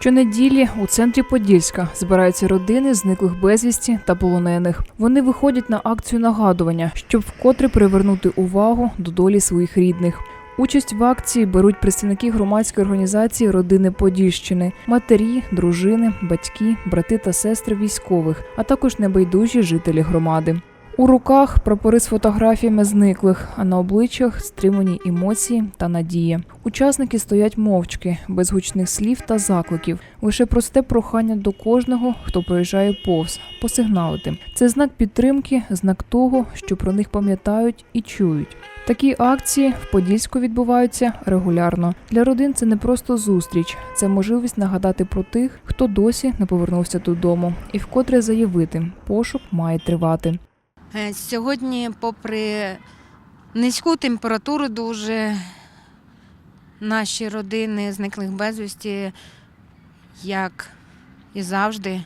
Щонеділі у центрі Подільська збираються родини зниклих безвісті та полонених. Вони виходять на акцію нагадування, щоб вкотре привернути увагу до долі своїх рідних. Участь в акції беруть представники громадської організації Родини Подільщини, матері, дружини, батьки, брати та сестри військових, а також небайдужі жителі громади. У руках прапори з фотографіями зниклих, а на обличчях стримані емоції та надія. Учасники стоять мовчки, без гучних слів та закликів. Лише просте прохання до кожного, хто проїжджає повз, посигналити. Це знак підтримки, знак того, що про них пам'ятають і чують. Такі акції в Подільську відбуваються регулярно. Для родин це не просто зустріч, це можливість нагадати про тих, хто досі не повернувся додому, і вкотре заявити, пошук має тривати. Е, Сьогодні, попри низьку температуру, дуже наші родини зниклих безвісті, як і завжди,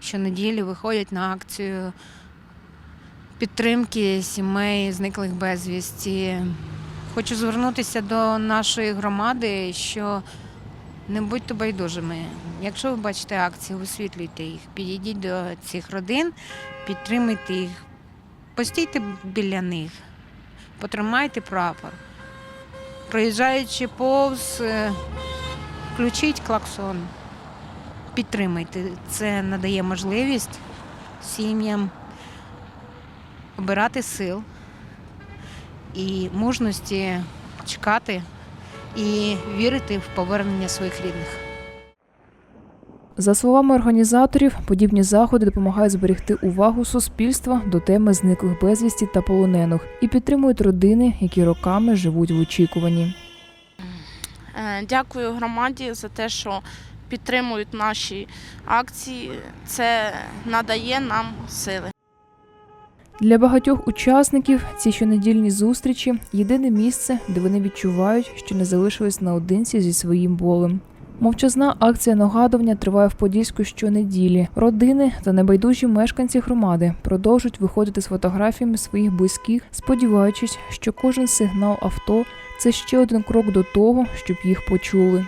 щонеділі виходять на акцію підтримки сімей зниклих безвісті. Хочу звернутися до нашої громади, що не будьте байдужими. Якщо ви бачите акції, висвітлюйте їх, підійдіть до цих родин, підтримуйте їх, постійте біля них, потримайте прапор. Проїжджаючи повз, е, включіть клаксон, підтримайте. Це надає можливість сім'ям обирати сил і мужності чекати і вірити в повернення своїх рідних. За словами організаторів, подібні заходи допомагають зберегти увагу суспільства до теми зниклих безвісті та полонених і підтримують родини, які роками живуть в очікуванні. Е, Дякую громаді за те, що підтримують наші акції. Це надає нам сили. Для багатьох учасників ці щонедільні зустрічі єдине місце, де вони відчувають, що не залишились наодинці зі своїм болем. Мовчазна акція нагадування триває в Подільську щонеділі. Родини та небайдужі мешканці громади продовжують виходити з фотографіями своїх близьких, сподіваючись, що кожен сигнал авто це ще один крок до того, щоб їх почули.